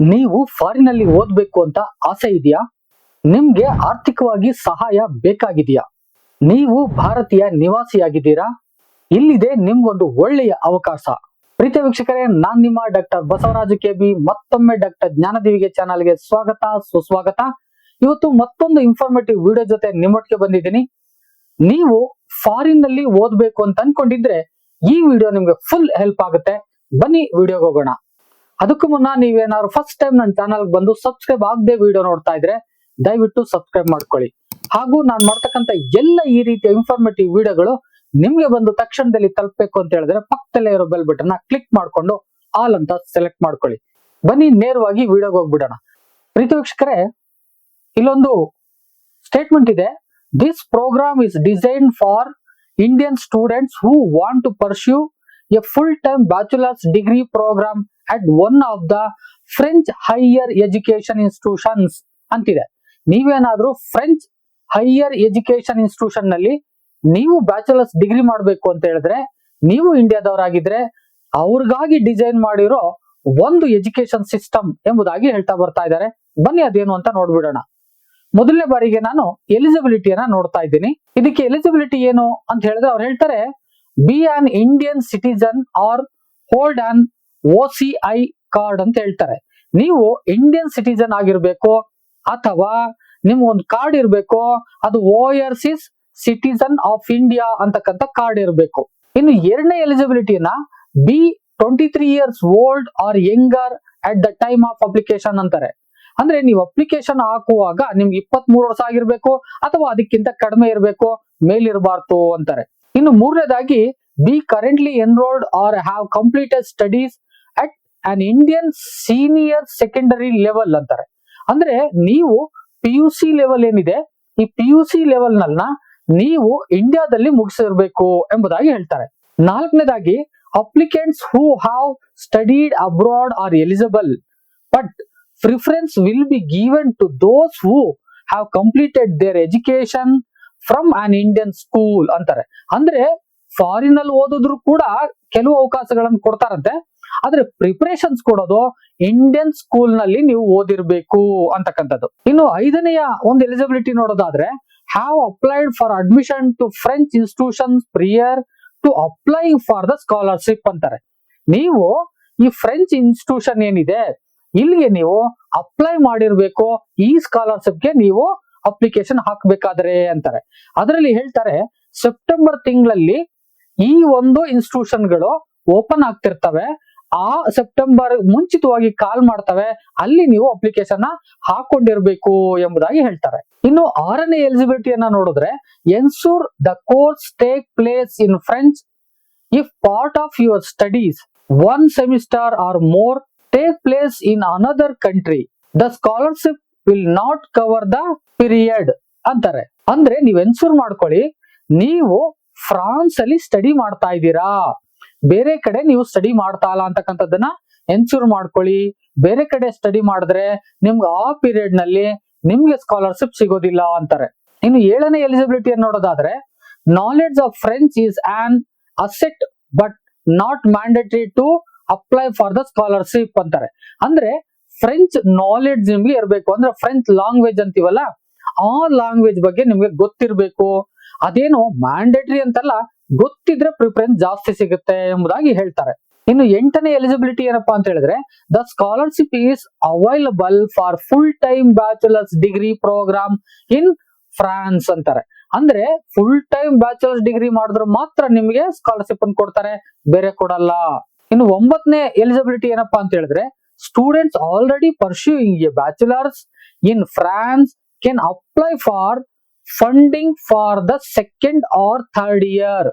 ನೀವು ಫಾರಿನ್ ಅಲ್ಲಿ ಓದ್ಬೇಕು ಅಂತ ಆಸೆ ಇದೆಯಾ? ನಿಮ್ಗೆ ಆರ್ಥಿಕವಾಗಿ ಸಹಾಯ ಬೇಕಾಗಿದೆಯಾ? ನೀವು ಭಾರತೀಯ ನಿವಾಸಿಯಾಗಿದ್ದೀರಾ? ಇಲ್ಲಿದೆ ನಿಮ್ಗೊಂದು ಒಳ್ಳೆಯ ಅವಕಾಶ. ಪ್ರೀತಿಯ ವೀಕ್ಷಕರೇ, ನಾನ್ ನಿಮ್ಮ ಡಾಕ್ಟರ್ ಬಸವರಾಜ ಕೆಬಿ ಮತ್ತೊಮ್ಮೆ ಡಾಕ್ಟರ್ ಜ್ಞಾನದೇವಿಗೆ ಚಾನಲ್ಗೆ ಸ್ವಾಗತ, ಸುಸ್ವಾಗತ. ಇವತ್ತು ಮತ್ತೊಂದು ಇನ್ಫಾರ್ಮೇಟಿವ್ ವಿಡಿಯೋ ಜೊತೆ ನಿಮ್ಮೊಟ್ಟಿಗೆ ಬಂದಿದ್ದೀನಿ. ನೀವು ಫಾರಿನ್ನಲ್ಲಿ ಓದ್ಬೇಕು ಅಂತ ಅನ್ಕೊಂಡಿದ್ರೆ ಈ ವಿಡಿಯೋ ನಿಮ್ಗೆ ಫುಲ್ ಹೆಲ್ಪ್ ಆಗುತ್ತೆ. ಬನ್ನಿ ವಿಡಿಯೋಗೆ ಹೋಗೋಣ. ಅದಕ್ಕೂ ಮುನ್ನ ನೀವೇನಾದ್ರು ಫಸ್ಟ್ ಟೈಮ್ ನನ್ನ ಚಾನಲ್ ಬಂದು ಸಬ್ಸ್ಕ್ರೈಬ್ ಆಗದೆ ವಿಡಿಯೋ ನೋಡ್ತಾ ಇದ್ರೆ ದಯವಿಟ್ಟು ಸಬ್ಸ್ಕ್ರೈಬ್ ಮಾಡ್ಕೊಳ್ಳಿ. ಹಾಗೂ ನಾನು ಮಾಡ್ತಕ್ಕಂಥ ಎಲ್ಲ ಈ ರೀತಿಯ ಇನ್ಫಾರ್ಮೇಟಿವ್ ವಿಡಿಯೋಗಳು ನಿಮ್ಗೆ ಬಂದು ತಕ್ಷಣದಲ್ಲಿ ತಲುಪಬೇಕು ಅಂತ ಹೇಳಿದ್ರೆ ಪಕ್ಕದಲ್ಲೇ ಇರೋ ಬೆಲ್ ಬಟನ್ ಕ್ಲಿಕ್ ಮಾಡ್ಕೊಂಡು ಆಲ್ ಅಂತ ಸೆಲೆಕ್ಟ್ ಮಾಡ್ಕೊಳ್ಳಿ. ಬನ್ನಿ, ನೇರವಾಗಿ ವಿಡಿಯೋಗೆ ಹೋಗ್ಬಿಡೋಣ. ಪ್ರೀತಿ ವೀಕ್ಷಕರೇ, ಇಲ್ಲೊಂದು ಸ್ಟೇಟ್ಮೆಂಟ್ ಇದೆ. This program is design for Indian students who want to pursue full time bachelors degree program at one of the French higher education institutions ಅಂತಿದೆ. ನೀವೇನಾದ್ರೂ ಫ್ರೆಂಚ್ ಹೈಯರ್ ಎಜುಕೇಶನ್ ಇನ್ಸ್ಟಿಟ್ಯೂಷನ್ನಲ್ಲಿ ನೀವು ಬ್ಯಾಚುಲರ್ಸ್ ಡಿಗ್ರಿ ಮಾಡಬೇಕು ಅಂತ ಹೇಳಿದ್ರೆ, ನೀವು ಇಂಡಿಯಾದವರಾಗಿದ್ರೆ ಅವ್ರಿಗಾಗಿ ಡಿಸೈನ್ ಮಾಡಿರೋ ಒಂದು ಎಜುಕೇಶನ್ ಸಿಸ್ಟಮ್ ಎಂಬುದಾಗಿ ಹೇಳ್ತಾ ಬರ್ತಾ ಇದ್ದಾರೆ. ಬನ್ನಿ ಅದೇನು ಅಂತ ನೋಡ್ಬಿಡೋಣ. ಮೊದಲನೇ ಬಾರಿಗೆ ನಾನು ಎಲಿಜಿಬಿಲಿಟಿಯನ್ನ ನೋಡ್ತಾ ಇದ್ದೀನಿ. ಇದಕ್ಕೆ ಎಲಿಜಿಬಿಲಿಟಿ ಏನು ಅಂತ ಹೇಳಿದ್ರೆ ಅವ್ರು ಹೇಳ್ತಾರೆ be an Indian citizen or hold an O C I card ಅಂತ ಹೇಳ್ತಾರೆ. ನೀವು ಇಂಡಿಯನ್ ಸಿಟಿಜನ್ ಆಗಿರ್ಬೇಕು ಅಥವಾ ನಿಮ್ಗೊಂದು ಕಾರ್ಡ್ ಇರಬೇಕು, ಅದು overseas citizen of India ಅಂತಕ್ಕಂಥ ಕಾರ್ಡ್ ಇರಬೇಕು. ಇನ್ನು ಎರಡನೇ ಎಲಿಜಿಬಿಲಿಟಿನ be twenty three years old or younger at the time of application ಅಂತಾರೆ. ಅಂದ್ರೆ ನೀವು ಅಪ್ಲಿಕೇಶನ್ ಹಾಕುವಾಗ ನಿಮ್ಗೆ ಇಪ್ಪತ್ತ್ ಮೂರು ವರ್ಷ ಆಗಿರ್ಬೇಕು ಅಥವಾ ಅದಕ್ಕಿಂತ ಕಡಿಮೆ ಇರಬೇಕು, ಮೇಲಿರಬಾರ್ದು ಅಂತಾರೆ. ಇನ್ನು ಮೂರನೇದಾಗಿ be currently enrolled or have completed studies at an Indian senior secondary level ಅಂತಾರೆ. ಅಂದ್ರೆ ನೀವು ಪಿ ಯು ಸಿ ಲೆವೆಲ್ ಏನಿದೆ, ಈ ಪಿ ಯು ಸಿ ಲೆವೆಲ್ ನೀವು ಇಂಡಿಯಾದಲ್ಲಿ ಮುಗಿಸಿರ್ಬೇಕು ಎಂಬುದಾಗಿ ಹೇಳ್ತಾರೆ. ನಾಲ್ಕನೇದಾಗಿ applicants who have studied abroad or eligible but preference will be given to those who have completed their education from an Indian school ಅಂತಾರೆ. ಅಂದ್ರೆ foreign ಅಲ್ಲಿ ಓದಿದ್ರು ಕೂಡ ಕೆಲವು ಅವಕಾಶಗಳನ್ನು ಕೊಡ್ತಾರಂತೆ. ಆದ್ರೆ ಪ್ರಿಪರೇಷನ್ಸ್ ಕೊಡೋದು ಇಂಡಿಯನ್ ಸ್ಕೂಲ್ನಲ್ಲಿ ನೀವು ಓದಿರ್ಬೇಕು ಅಂತಕ್ಕಂಥದ್ದು. ಇನ್ನು ಐದನೆಯ ಒಂದು ಎಲಿಜಿಬಿಲಿಟಿ ನೋಡೋದಾದ್ರೆ have applied for admission to French institution prior to apply for the scholarship ಅಂತಾರೆ. ನೀವು ಈ ಫ್ರೆಂಚ್ ಇನ್ಸ್ಟಿಟ್ಯೂಷನ್ ಏನಿದೆ, ಇಲ್ಲಿಗೆ ನೀವು ಅಪ್ಲೈ ಮಾಡಿರ್ಬೇಕು, ಈ ಸ್ಕಾಲರ್ಶಿಪ್ಗೆ ನೀವು ಅಪ್ಲಿಕೇಶನ್ ಹಾಕ್ಬೇಕಾದ್ರೆ ಅಂತಾರೆ. ಅದರಲ್ಲಿ ಹೇಳ್ತಾರೆ ಸೆಪ್ಟೆಂಬರ್ ತಿಂಗಳಲ್ಲಿ ಈ ಒಂದು ಇನ್ಸ್ಟಿಟ್ಯೂಷನ್ಗಳು ಓಪನ್ ಆಗ್ತಿರ್ತವೆ. ಆ ಸೆಪ್ಟೆಂಬರ್ ಮುಂಚಿತವಾಗಿ ಕಾಲ್ ಮಾಡ್ತವೆ. ಅಲ್ಲಿ ನೀವು ಅಪ್ಲಿಕೇಶನ್ ಹಾಕೊಂಡಿರ್ಬೇಕು ಎಂಬುದಾಗಿ ಹೇಳ್ತಾರೆ. ಇನ್ನು ಆರನೇ ಎಲಿಜಿಬಿಲಿಟಿಯನ್ನ ನೋಡಿದ್ರೆ ensure the course take place in French if part of your studies one semester or more take place in another country the scholarship will not cover the period ಅಂತಾರೆ. ಅಂದ್ರೆ ನೀವು ಎನ್ಸೂರ್ ಮಾಡ್ಕೊಳ್ಳಿ, ನೀವು ಫ್ರಾನ್ಸ್ ಅಲ್ಲಿ ಸ್ಟಡಿ ಮಾಡ್ತಾ ಇದ್ದೀರಾ. ಬೇರೆ ಕಡೆ ನೀವು ಸ್ಟಡಿ ಮಾಡ್ತಾ ಇಲ್ಲ ಅಂತಕ್ಕಂಥದ್ದನ್ನ ಎನ್ಶೂರ್ ಮಾಡ್ಕೊಳ್ಳಿ. ಬೇರೆ ಕಡೆ ಸ್ಟಡಿ ಮಾಡಿದ್ರೆ ನಿಮ್ಗೆ ಆ ಪೀರಿಯಡ್ನಲ್ಲಿ ನಿಮ್ಗೆ ಸ್ಕಾಲರ್ಶಿಪ್ ಸಿಗೋದಿಲ್ಲ ಅಂತಾರೆ. ಇನ್ನು ಏಳನೇ ಎಲಿಜಿಬಿಲಿಟಿ ನೋಡೋದಾದ್ರೆ knowledge of French is an asset but not mandatory to apply for the scholarship ಅಂತಾರೆ. ಅಂದ್ರೆ ಫ್ರೆಂಚ್ ನಾಲೆಡ್ಜ್ ನಿಮ್ಗೆ ಇರಬೇಕು. ಅಂದ್ರೆ ಫ್ರೆಂಚ್ ಲ್ಯಾಂಗ್ವೇಜ್ ಅಂತೀವಲ್ಲ, ಆ ಲ್ಯಾಂಗ್ವೇಜ್ ಬಗ್ಗೆ ನಿಮ್ಗೆ ಗೊತ್ತಿರಬೇಕು. ಅದೇನು ಮ್ಯಾಂಡೇಟರಿ ಅಂತಲ್ಲ, ಗೊತ್ತಿದ್ರೆ ಪ್ರಿಫರೆನ್ಸ್ ಜಾಸ್ತಿ ಸಿಗುತ್ತೆ ಎಂಬುದಾಗಿ ಹೇಳ್ತಾರೆ. ಇನ್ನು ಎಂಟನೇ ಎಲಿಜಿಬಿಲಿಟಿ ಏನಪ್ಪಾ ಅಂತ ಹೇಳಿದ್ರೆ the scholarship is available for full time bachelor's degree program in France ಅಂತಾರೆ. ಅಂದ್ರೆ ಫುಲ್ ಟೈಮ್ ಬ್ಯಾಚುಲರ್ಸ್ ಡಿಗ್ರಿ ಮಾಡಿದ್ರೆ ಮಾತ್ರ ನಿಮಗೆ ಸ್ಕಾಲರ್ಶಿಪ್ ಅನ್ನು ಕೊಡ್ತಾರೆ, ಬೇರೆ ಕೊಡಲ್ಲ. ಇನ್ನು ಒಂಬತ್ತನೇ ಎಲಿಜಿಬಿಲಿಟಿ ಏನಪ್ಪಾ ಅಂತ ಹೇಳಿದ್ರೆ students already pursuing a bachelor's in France can apply for funding for the second or third year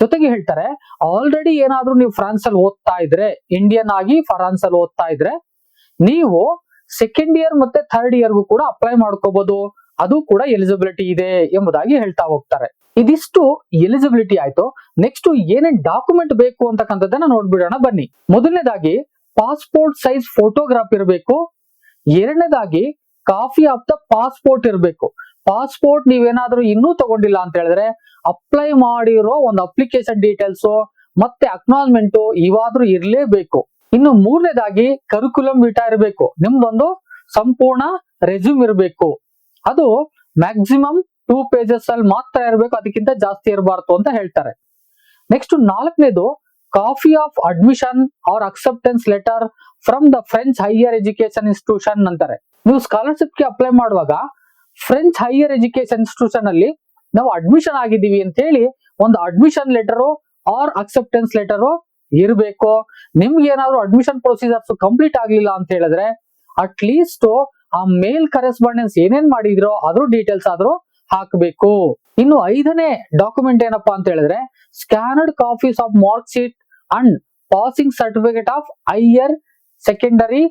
ಜೊತೆಗೆ ಹೇಳ್ತಾರೆ ಆಲ್ರೆಡಿ ಏನಾದ್ರೂ ನೀವು ಫ್ರಾನ್ಸ್ ಅಲ್ಲಿ ಓದ್ತಾ ಇದ್ರೆ ಇಂಡಿಯನ್ ಆಗಿ ಫ್ರಾನ್ಸ್ ಅಲ್ಲಿ ಓದ್ತಾ ಇದ್ರೆ, ನೀವು ಸೆಕೆಂಡ್ ಇಯರ್ ಮತ್ತೆ ಥರ್ಡ್ ಇಯರ್ಗೂ ಕೂಡ ಅಪ್ಲೈ ಮಾಡ್ಕೋಬಹುದು ಅದು ಕೂಡ ಎಲಿಜಿಬಿಲಿಟಿ ಇದೆ ಎಂಬುದಾಗಿ ಹೇಳ್ತಾ ಹೋಗ್ತಾರೆ. ಇದಿಷ್ಟು ಎಲಿಜಿಬಿಲಿಟಿ ಆಯ್ತು. ನೆಕ್ಸ್ಟ್ ಏನೇನ್ ಡಾಕ್ಯುಮೆಂಟ್ ಬೇಕು ಅಂತಕ್ಕಂಥದ್ದನ್ನ ನೋಡ್ಬಿಡೋಣ ಬನ್ನಿ. ಮೊದಲನೇದಾಗಿ ಪಾಸ್ಪೋರ್ಟ್ ಸೈಜ್ ಫೋಟೋಗ್ರಾಫ್ ಇರಬೇಕು. ಎರಡನೇದಾಗಿ ಕಾಫಿ ಆಫ್ ದ ಪಾಸ್ಪೋರ್ಟ್ ಇರಬೇಕು. ಪಾಸ್ಪೋರ್ಟ್ ನೀವೇನಾದ್ರೂ ಇನ್ನೂ ತಗೊಂಡಿಲ್ಲ ಅಂತ ಹೇಳಿದ್ರೆ ಅಪ್ಲೈ ಮಾಡಿರೋ ಒಂದು ಅಪ್ಲಿಕೇಶನ್ ಡೀಟೇಲ್ಸ್ ಮತ್ತೆ ಅಕ್ನಾಲ್ಮೆಂಟ್ ಇವಾದ್ರೂ ಇರಲೇಬೇಕು. ಇನ್ನು ಮೂರನೇದಾಗಿ ಕರಿಕ್ಯುಲಮ್ ವಿಟಾ ಇರಬೇಕು. ನಿಮ್ದೊಂದು ಸಂಪೂರ್ಣ ರೆಸ್ಯೂಮ್ ಇರಬೇಕು. ಅದು ಮ್ಯಾಕ್ಸಿಮಮ್ ಟೂ ಪೇಜಸ್ ಅಲ್ಲಿ ಮಾತ್ರ ಇರಬೇಕು, ಅದಕ್ಕಿಂತ ಜಾಸ್ತಿ ಇರಬಾರ್ದು ಅಂತ ಹೇಳ್ತಾರೆ. ನೆಕ್ಸ್ಟ್ ನಾಲ್ಕನೇದು copy of admission or acceptance letter from the French higher education institution ಅಂತಾರೆ ನೀವು ಸ್ಕಾಲರ್ಶಿಪ್ಗೆ ಅಪ್ಲೈ ಮಾಡುವಾಗ ಫ್ರೆಂಚ್ ಹೈಯರ್ ಎಜುಕೇಶನ್ ಇನ್ಸ್ಟಿಟ್ಯೂಷನ್ ಅಲ್ಲಿ ನಾವು ಅಡ್ಮಿಷನ್ ಆಗಿದ್ದೀವಿ ಅಂತ ಹೇಳಿ ಒಂದು admission letter or acceptance letter ಇರಬೇಕು. ನಿಮ್ಗೆ ಏನಾದ್ರು ಅಡ್ಮಿಷನ್ ಪ್ರೊಸೀಜರ್ಸ್ ಕಂಪ್ಲೀಟ್ ಆಗ್ಲಿಲ್ಲ ಅಂತ ಹೇಳಿದ್ರೆ ಅಟ್ ಲೀಸ್ಟ್ ಆ ಮೇಲ್ ಕರೆಸ್ಪಾಂಡೆನ್ಸ್ ಏನೇನ್ ಮಾಡಿದ್ರೋ ಅದ್ರ ಡೀಟೇಲ್ಸ್ ಆದ್ರೂ ಹಾಕಬೇಕು. ಇನ್ನು ಐದನೇ ಡಾಕ್ಯುಮೆಂಟ್ ಏನಪ್ಪಾ ಅಂತ ಹೇಳಿದ್ರೆ scanned copies of mark sheet and passing certificate of higher secondary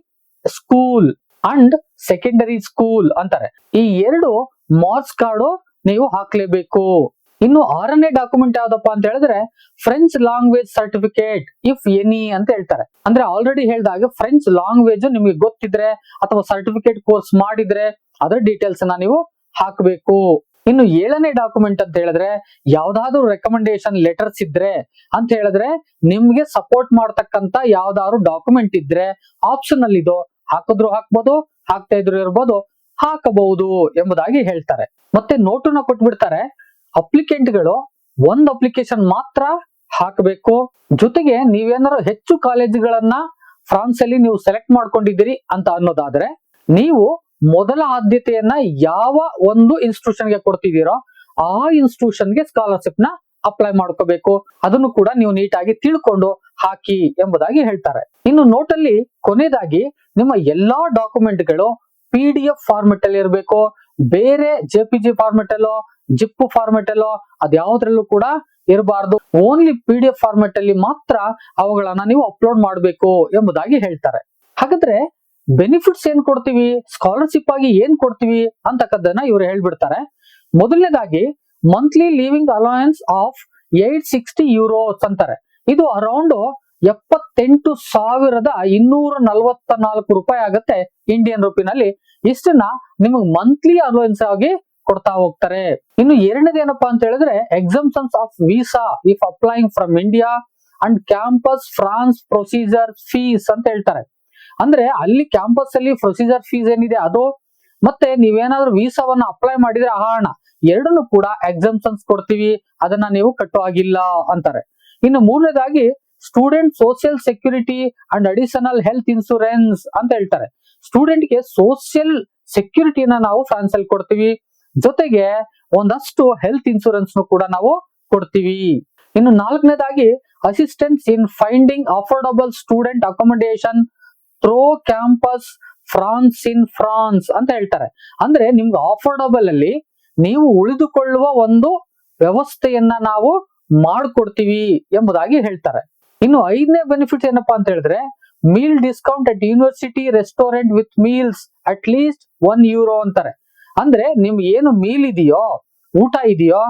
school and secondary school ಅಂತಾರೆ. ಈ ಎರಡು ಮಾರ್ಕ್ಸ್ ಕಾರ್ಡು ನೀವು ಹಾಕ್ಲೇಬೇಕು. ಇನ್ನು ಆರನೇ ಡಾಕ್ಯುಮೆಂಟ್ ಯಾವ್ದಪ್ಪ ಅಂತ ಹೇಳಿದ್ರೆ French language certificate if any ಅಂತ ಹೇಳ್ತಾರೆ. ಅಂದ್ರೆ ಆಲ್ರೆಡಿ ಹೇಳ್ದಾಗ ಫ್ರೆಂಚ್ ಲಾಂಗ್ವೇಜ್ ನಿಮಗೆ ಗೊತ್ತಿದ್ರೆ ಅಥವಾ ಸರ್ಟಿಫಿಕೇಟ್ ಕೋರ್ಸ್ ಮಾಡಿದ್ರೆ ಅದರ ಡೀಟೇಲ್ಸ್ ನೀವು ಹಾಕಬೇಕು. ಇನ್ನು ಏಳನೇ ಡಾಕ್ಯುಮೆಂಟ್ ಅಂತ ಹೇಳಿದ್ರೆ, ಯಾವ್ದಾದ್ರು ರೆಕಮೆಂಡೇಶನ್ ಲೆಟರ್ಸ್ ಇದ್ರೆ ಅಂತ ಹೇಳಿದ್ರೆ, ನಿಮ್ಗೆ ಸಪೋರ್ಟ್ ಮಾಡ್ತಕ್ಕಂತ ಯಾವ್ದಾದ್ರು ಡಾಕ್ಯುಮೆಂಟ್ ಇದ್ರೆ ಆಪ್ಷನ್ ಅಲ್ಲಿ ಇದು ಹಾಕಿದ್ರು ಹಾಕ್ಬೋದು, ಹಾಕ್ತಾ ಇದ್ರು ಇರ್ಬೋದು, ಹಾಕಬಹುದು ಎಂಬುದಾಗಿ ಹೇಳ್ತಾರೆ. ಮತ್ತೆ ನೋಟನ್ನ ಕೊಟ್ಬಿಡ್ತಾರೆ ಅಪ್ಲಿಕೆಂಟ್ಗಳು ಒಂದ್ ಅಪ್ಲಿಕೇಶನ್ ಮಾತ್ರ ಹಾಕಬೇಕು. ಜೊತೆಗೆ ನೀವೇನಾರು ಹೆಚ್ಚು ಕಾಲೇಜುಗಳನ್ನ ಫ್ರಾನ್ಸ್ ಅಲ್ಲಿ ನೀವು ಸೆಲೆಕ್ಟ್ ಮಾಡ್ಕೊಂಡಿದ್ದೀರಿ ಅಂತ ಅನ್ನೋದಾದ್ರೆ, ನೀವು ಮೊದಲ ಆದ್ಯತೆಯನ್ನ ಯಾವ ಒಂದು ಇನ್ಸ್ಟಿಟ್ಯೂಷನ್ಗೆ ಕೊಡ್ತಿದ್ದೀರೋ ಆ ಇನ್ಸ್ಟಿಟ್ಯೂಷನ್ಗೆ ಸ್ಕಾಲರ್ಶಿಪ್ನ ಅಪ್ಲೈ ಮಾಡ್ಕೋಬೇಕು. ಅದನ್ನು ಕೂಡ ನೀವು ನೀಟಾಗಿ ತಿಳ್ಕೊಂಡು ಹಾಕಿ ಎಂಬುದಾಗಿ ಹೇಳ್ತಾರೆ. ಇನ್ನು ನೋಟಲ್ಲಿ ಕೊನೆಯದಾಗಿ ನಿಮ್ಮ ಎಲ್ಲಾ ಡಾಕ್ಯುಮೆಂಟ್ಗಳು ಪಿ ಡಿ ಎಫ್ ಫಾರ್ಮೆಟ್ ಅಲ್ಲಿ ಇರಬೇಕು. ಬೇರೆ ಜೆ ಪಿ ಜಿ ಫಾರ್ಮೆಟ್ ಅಲ್ಲೋ ಜಿಪ್ ಫಾರ್ಮೆಟ್ ಅಲ್ಲೋ ಅದ್ಯಾವುದ್ರಲ್ಲೂ ಕೂಡ ಇರಬಾರ್ದು. Only P D F format ಅಲ್ಲಿ ಮಾತ್ರ ಅವುಗಳನ್ನ ನೀವು ಅಪ್ಲೋಡ್ ಮಾಡಬೇಕು ಎಂಬುದಾಗಿ ಹೇಳ್ತಾರೆ. ಹಾಗಾದ್ರೆ ಬೆನಿಫಿಟ್ಸ್ ಏನ್ ಕೊಡ್ತೀವಿ? ಸ್ಕಾಲರ್ಶಿಪ್ ಆಗಿ ಏನ್ ಕೊಡ್ತೀವಿ? ಅಂತಕ್ಕದ್ದನ್ನ ಇವರು ಹೇಳ್ಬಿಡ್ತಾರೆ. ಮೊದಲನೇದಾಗಿ monthly living allowance of eight sixty euros ಅಂತಾರೆ. ಇದು ಅರೌಂಡ್ ಎಪ್ಪತ್ತೆಂಟು ಸಾವಿರದ ಇನ್ನೂರ ನಲವತ್ತ ನಾಲ್ಕು ರೂಪಾಯಿ ಆಗುತ್ತೆ ಇಂಡಿಯನ್ ರೂಪಿನಲ್ಲಿ ಇಷ್ಟನ್ನ ನಿಮಗೆ ಮಂತ್ಲಿ ಅಲೋಯನ್ಸ್ ಆಗಿ ಕೊಡ್ತಾ ಹೋಗ್ತಾರೆ. ಇನ್ನು ಎರಡನೇದು ಏನಪ್ಪಾ ಅಂತ ಹೇಳಿದ್ರೆ exemptions of visa if applying from India and campus France procedure fees ಅಂತ ಹೇಳ್ತಾರೆ. ಅಂದ್ರೆ ಅಲ್ಲಿ ಕ್ಯಾಂಪಸ್ ಅಲ್ಲಿ ಪ್ರೊಸೀಜರ್ ಫೀಸ್ ಏನಿದೆ ಅದು, ಮತ್ತೆ ನೀವೇನಾದ್ರೂ ವೀಸಾವನ್ನ ಅಪ್ಲೈ ಮಾಡಿದ್ರೆ ಆ ಹಣ ಎರಡನ್ನು ಕೂಡ ಎಕ್ಸಾಮ್ಸನ್ಸ್ ಕೊಡ್ತೀವಿ, ಅದನ್ನ ನೀವು ಕಟ್ಟೋ ಆಗಿಲ್ಲ ಅಂತಾರೆ. ಇನ್ನು ಮೂರನೇದಾಗಿ student social security and additional health insurance ಅಂತ ಹೇಳ್ತಾರೆ. ಸ್ಟೂಡೆಂಟ್ಗೆ ಸೋಷಿಯಲ್ ಸೆಕ್ಯೂರಿಟಿನ ನಾವು ಫ್ರಾನ್ಸ್ ಅಲ್ಲಿ ಕೊಡ್ತೀವಿ. ಜೊತೆಗೆ ಒಂದಷ್ಟು ಹೆಲ್ತ್ ಇನ್ಸೂರೆನ್ಸ್ ಕೂಡ ನಾವು ಕೊಡ್ತೀವಿ. ಇನ್ನು ನಾಲ್ಕನೇದಾಗಿ assistance in finding affordable student accommodation through campus France in France ಅಂತ ಹೇಳ್ತಾರೆ. ಅಂದ್ರೆ ನಿಮ್ಗೆ ಅಫೋರ್ಡಬಲ್ ಅಲ್ಲಿ ನೀವು ಉಳಿದುಕೊಳ್ಳುವ ಒಂದು ವ್ಯವಸ್ಥೆಯನ್ನ ನಾವು ಮಾಡ್ಕೊಡ್ತೀವಿ ಎಂಬುದಾಗಿ ಹೇಳ್ತಾರೆ. ಇನ್ನು ಐದನೇ ಬೆನಿಫಿಟ್ ಏನಪ್ಪಾ ಅಂತ ಹೇಳಿದ್ರೆ meal discount at university restaurant with meals at least one euro ಅಂತಾರೆ. ಅಂದ್ರೆ ನಿಮ್ ಏನು ಮೀಲ್ ಇದೆಯೋ, ಊಟ ಇದೆಯೋ,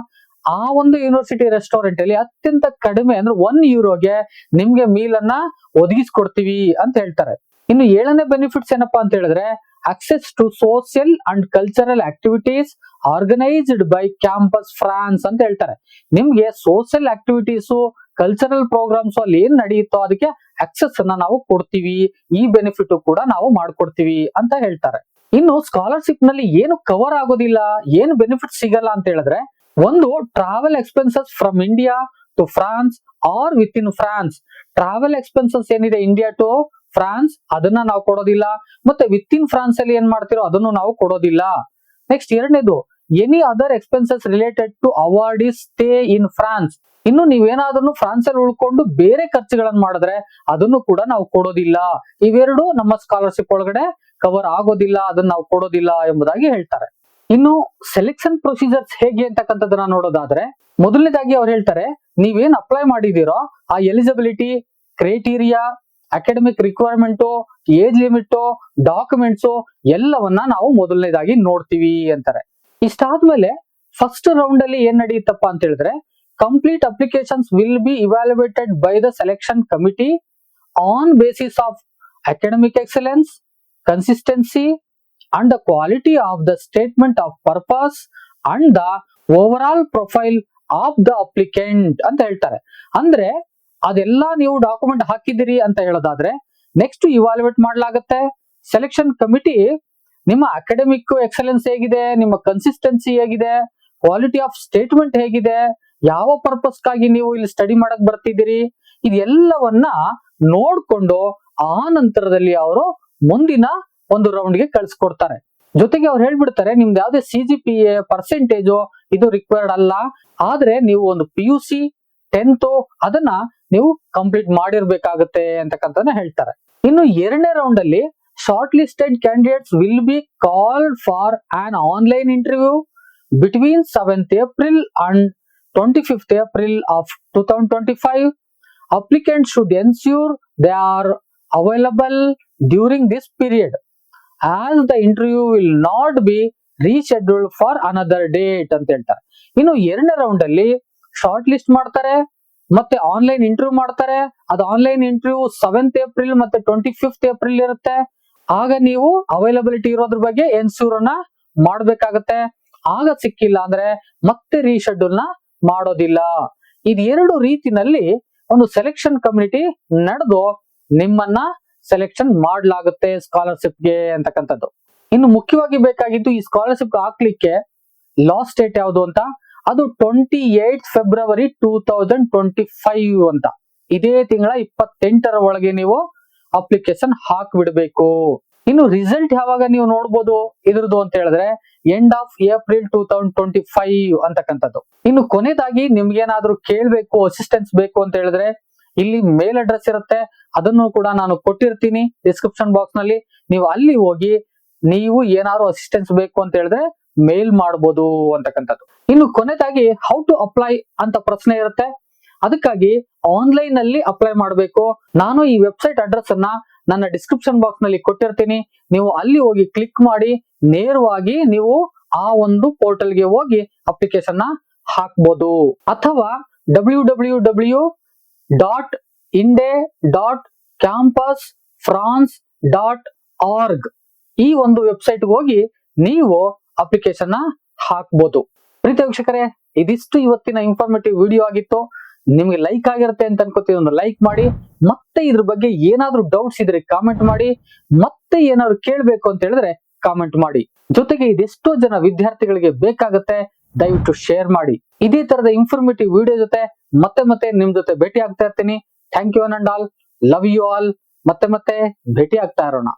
ಆ ಒಂದು ಯೂನಿವರ್ಸಿಟಿ ರೆಸ್ಟೋರೆಂಟ್ ಅಲ್ಲಿ ಅತ್ಯಂತ ಕಡಿಮೆ ಅಂದ್ರೆ ಒನ್ ಯೂರೋಗೆ ನಿಮ್ಗೆ ಮೀಲ್ ಅನ್ನ ಒದಗಿಸ್ಕೊಡ್ತೀವಿ ಅಂತ ಹೇಳ್ತಾರೆ. ಇನ್ನು ಏಳನೇ ಬೆನಿಫಿಟ್ಸ್ ಏನಪ್ಪಾ ಅಂತ ಹೇಳಿದ್ರೆ access to social and cultural activities organised by campus France ಅಂತ ಹೇಳ್ತಾರೆ. ನಿಮ್ಗೆ ಸೋಷಿಯಲ್ ಆಕ್ಟಿವಿಟೀಸ್ ಕಲ್ಚರಲ್ ಪ್ರೋಗ್ರಾಮ್ಸ್ ಅಲ್ಲಿ ಏನ್ ನಡೆಯುತ್ತೋ ಅದಕ್ಕೆ ಅಕ್ಸೆಸ್ ಅನ್ನ ನಾವು ಕೊಡ್ತೀವಿ, ಈ ಬೆನಿಫಿಟ್ ಕೂಡ ನಾವು ಮಾಡ್ಕೊಡ್ತೀವಿ ಅಂತ ಹೇಳ್ತಾರೆ. ಇನ್ನು ಸ್ಕಾಲರ್ಶಿಪ್ನಲ್ಲಿ ಏನು ಕವರ್ ಆಗೋದಿಲ್ಲ, ಏನು ಬೆನಿಫಿಟ್ ಸಿಗಲ್ಲ ಅಂತ ಹೇಳಿದ್ರೆ, ಒಂದು travel expenses from India to France or within France travel expenses ಏನಿದೆ ಇಂಡಿಯಾ ಟು ಫ್ರಾನ್ಸ್ ಅದನ್ನ ನಾವು ಕೊಡೋದಿಲ್ಲ. ಮತ್ತೆ ವಿತ್ ಇನ್ ಫ್ರಾನ್ಸ್ ಅಲ್ಲಿ ಏನ್ ಮಾಡ್ತಿರೋ ಅದನ್ನು ನಾವು ಕೊಡೋದಿಲ್ಲ. ನೆಕ್ಸ್ಟ್ ಎರಡನೇದು any other expenses related to award is stay in France ಇನ್ನು ನೀವೇನಾದ್ರೂ ಫ್ರಾನ್ಸ್ ಅಲ್ಲಿ ಉಳ್ಕೊಂಡು ಬೇರೆ ಖರ್ಚುಗಳನ್ನ ಮಾಡಿದ್ರೆ ಅದನ್ನು ಕೂಡ ನಾವು ಕೊಡೋದಿಲ್ಲ. ಇವೆರಡು ನಮ್ಮ ಸ್ಕಾಲರ್ಶಿಪ್ ಒಳಗಡೆ ಕವರ್ ಆಗೋದಿಲ್ಲ, ಅದನ್ನ ನಾವು ಕೊಡೋದಿಲ್ಲ ಎಂಬುದಾಗಿ ಹೇಳ್ತಾರೆ. ಇನ್ನು ಸೆಲೆಕ್ಷನ್ ಪ್ರೊಸೀಜರ್ಸ್ ಹೇಗೆ ಅಂತಕ್ಕಂಥದ್ದನ್ನ ನೋಡೋದಾದ್ರೆ, ಮೊದಲನೇದಾಗಿ ಅವ್ರು ಹೇಳ್ತಾರೆ, ನೀವೇನ್ ಅಪ್ಲೈ ಮಾಡಿದೀರೋ ಆ eligibility criteria academic requirement age limit documents ಎಲ್ಲವನ್ನ ನಾವು ಮೊದಲನೇದಾಗಿ ನೋಡ್ತೀವಿ ಅಂತಾರೆ. ಇಷ್ಟಾದ್ಮೇಲೆ ಫಸ್ಟ್ ರೌಂಡ್ ಅಲ್ಲಿ ಏನ್ ನಡೆಯುತ್ತಪ್ಪ ಅಂತ ಹೇಳಿದ್ರೆ complete applications will be evaluated by the selection committee on basis of academic excellence consistency and the quality of the statement of purpose and the overall profile of the applicant ಅಂತ ಹೇಳ್ತಾರೆ. ಅಂದ್ರೆ ಅದೆಲ್ಲ ನೀವು ಡಾಕ್ಯುಮೆಂಟ್ ಹಾಕಿದಿರಿ ಅಂತ ಹೇಳೋದಾದ್ರೆ next evaluate ಮಾಡಲಾಗುತ್ತೆ. Selection committee ನಿಮ್ಮ academic excellence ಹೇಗಿದೆ, ನಿಮ್ಮ ಕನ್ಸಿಸ್ಟೆನ್ಸಿ ಹೇಗಿದೆ ಕ್ವಾಲಿಟಿ ಆಫ್ ಸ್ಟೇಟ್ಮೆಂಟ್ ಹೇಗಿದೆ, ಯಾವ ಪರ್ಪಸ್ಗಾಗಿ ನೀವು ಇಲ್ಲಿ ಸ್ಟಡಿ ಮಾಡಕ್ ಬರ್ತಿದ್ದೀರಿ, ಇದೆಲ್ಲವನ್ನ ನೋಡ್ಕೊಂಡು ಆ ನಂತರದಲ್ಲಿ ಅವರು ಮುಂದಿನ ಒಂದು ರೌಂಡ್ಗೆ ಕಳ್ಸಿಕೊಡ್ತಾರೆ. ಜೊತೆಗೆ ಅವ್ರು ಹೇಳ್ಬಿಡ್ತಾರೆ, ನಿಮ್ದು ಯಾವ್ದೇ C G P A percentage ಇದು ರಿಕ್ವೈರ್ಡ್ ಅಲ್ಲ. ಆದ್ರೆ ನೀವು ಒಂದು ಪಿ ಯು ಸಿ ಟೆಂತ್ ಅದನ್ನ ನೀವು ಕಂಪ್ಲೀಟ್ ಮಾಡಿರ್ಬೇಕಾಗತ್ತೆ ಅಂತಕ್ಕಂಥದ್ದನ್ನ ಹೇಳ್ತಾರೆ. ಇನ್ನು ಎರಡನೇ ರೌಂಡ್ ಅಲ್ಲಿ shortlisted candidates will be call for an online interview between seventh April and twenty fifth April of two thousand twenty five applicant should ensure they are available during this period as the interview will not be rescheduled for another date ಅಂತ ಹೇಳ್ತಾರೆ. ಇನ್ನು ಎರಡನೇ round ಅಲ್ಲಿ short list ಮಾಡ್ತಾರೆ. ಮತ್ತೆ online interview ಮಾಡ್ತಾರೆ. ಅದು online interview seventh April ಮತ್ತೆ ಟ್ವೆಂಟಿ ಫಿಫ್ತ್ ಏಪ್ರಿಲ್ ಇರುತ್ತೆ. ಆಗ ನೀವು ಅವೈಲಬಿಲಿಟಿ ಇರೋದ್ರ ಬಗ್ಗೆ ಎನ್ಸೂರ್ ಅನ್ನ ಮಾಡ್ಬೇಕಾಗತ್ತೆ. ಆಗ ಸಿಕ್ಕಿಲ್ಲ ಅಂದ್ರೆ ಮತ್ತೆ ರೀಶೆಡ್ಯೂಲ್ನ ಮಾಡೋದಿಲ್ಲ. ಇದು ಎರಡು ರೀತಿನಲ್ಲಿ ಒಂದು ಸೆಲೆಕ್ಷನ್ ಕಮ್ಯುನಿಟಿ ನಡೆದು ನಿಮ್ಮನ್ನ ಸೆಲೆಕ್ಷನ್ ಮಾಡ್ಲಾಗುತ್ತೆ ಸ್ಕಾಲರ್ಶಿಪ್ಗೆ ಅಂತಕ್ಕಂಥದ್ದು. ಇನ್ನು ಮುಖ್ಯವಾಗಿ ಬೇಕಾಗಿದ್ದು ಈ ಸ್ಕಾಲರ್ಶಿಪ್ ಹಾಕ್ಲಿಕ್ಕೆ ಲಾಸ್ಟ್ ಡೇಟ್ ಯಾವುದು ಅಂತ ಅದು twenty eight February two thousand twenty five ಅಂತ. ಇದೇ ತಿಂಗಳ ಇಪ್ಪತ್ತೆಂಟರ ಒಳಗೆ ನೀವು ಅಪ್ಲಿಕೇಶನ್ ಹಾಕ್ಬಿಡ್ಬೇಕು. ಇನ್ನು ರಿಸಲ್ಟ್ ಯಾವಾಗ ನೀವು ನೋಡ್ಬೋದು? ಇದ್ರದ್ದು ಅಂತ ಹೇಳಿದ್ರೆ end of April two thousand twenty five ಅಂತಕ್ಕಂಥದ್ದು. ಇನ್ನು ಕೊನೆದಾಗಿ ನಿಮ್ಗೇನಾದ್ರೂ ಕೇಳಬೇಕು ಅಸಿಸ್ಟೆನ್ಸ್ ಬೇಕು ಅಂತ ಹೇಳಿದ್ರೆ ಇಲ್ಲಿ ಮೇಲ್ ಅಡ್ರೆಸ್ ಇರುತ್ತೆ. ಅದನ್ನು ಕೂಡ ನಾನು ಕೊಟ್ಟಿರ್ತೀನಿ ಡಿಸ್ಕ್ರಿಪ್ಷನ್ ಬಾಕ್ಸ್ನಲ್ಲಿ. ನೀವು ಅಲ್ಲಿ ಹೋಗಿ ನೀವು ಏನಾದ್ರು ಅಸಿಸ್ಟೆನ್ಸ್ ಬೇಕು ಅಂತ ಹೇಳಿದ್ರೆ ಮೇಲ್ ಮಾಡ್ಬೋದು ಅಂತಕ್ಕಂಥದ್ದು. ಇನ್ನು ಕೊನೆದಾಗಿ ಹೌ ಟು ಅಪ್ಲೈ ಅಂತ ಪ್ರಶ್ನೆ ಇರುತ್ತೆ. ಅದಕ್ಕಾಗಿ ಆನ್ಲೈನ್ನಲ್ಲಿ ಅಪ್ಲೈ ಮಾಡಬೇಕು. ನಾನು ಈ ವೆಬ್ಸೈಟ್ ಅಡ್ರೆಸ್ ಅನ್ನ ನನ್ನ ಡಿಸ್ಕ್ರಿಪ್ಷನ್ ಬಾಕ್ಸ್ನಲ್ಲಿ ಕೊಟ್ಟಿರ್ತೀನಿ. ನೀವು ಅಲ್ಲಿ ಹೋಗಿ ಕ್ಲಿಕ್ ಮಾಡಿ, ನೇರವಾಗಿ ನೀವು ಆ ಒಂದು ಪೋರ್ಟಲ್ಗೆ ಹೋಗಿ ಅಪ್ಲಿಕೇಶನ್ನ ಹಾಕ್ಬೋದು. ಅಥವಾ W W W dot inde dot campus France dot org ಈ ಒಂದು ವೆಬ್ಸೈಟ್ ಹೋಗಿ ನೀವು ಅಪ್ಲಿಕೇಶನ್ ಹಾಕ್ಬೋದು. ಪ್ರೀತಿ ವೀಕ್ಷಕರೇ, ಇದಿಷ್ಟು ಇವತ್ತಿನ ಇನ್ಫಾರ್ಮೇಟಿವ್ ವಿಡಿಯೋ ಆಗಿತ್ತು. ನಿಮ್ಗೆ ಲೈಕ್ ಆಗಿರುತ್ತೆ ಅಂತ ಅನ್ಕೋತೀವಿ, ಒಂದು ಲೈಕ್ ಮಾಡಿ. ಮತ್ತೆ ಇದ್ರ ಬಗ್ಗೆ ಏನಾದ್ರೂ ಡೌಟ್ಸ್ ಇದ್ರೆ ಕಾಮೆಂಟ್ ಮಾಡಿ. ಮತ್ತೆ ಏನಾದ್ರು ಕೇಳಬೇಕು ಅಂತ ಹೇಳಿದ್ರೆ ಕಾಮೆಂಟ್ ಮಾಡಿ. ಜೊತೆಗೆ ಇದೆಷ್ಟೋ ಜನ ವಿದ್ಯಾರ್ಥಿಗಳಿಗೆ ಬೇಕಾಗುತ್ತೆ, ದಯವಿಟ್ಟು ಶೇರ್ ಮಾಡಿ. ಇದೇ ತರದ ಇನ್ಫಾರ್ಮೇಟಿವ್ ವಿಡಿಯೋ ಜೊತೆ ಮತ್ತೆ ಮತ್ತೆ ನಿಮ್ ಜೊತೆ ಭೇಟಿ ಆಗ್ತಾ ಇರ್ತೀನಿ. Thank you and all love you all ಮತ್ತೆ ಮತ್ತೆ ಭೇಟಿ ಆಗ್ತಾ ಇರೋಣ.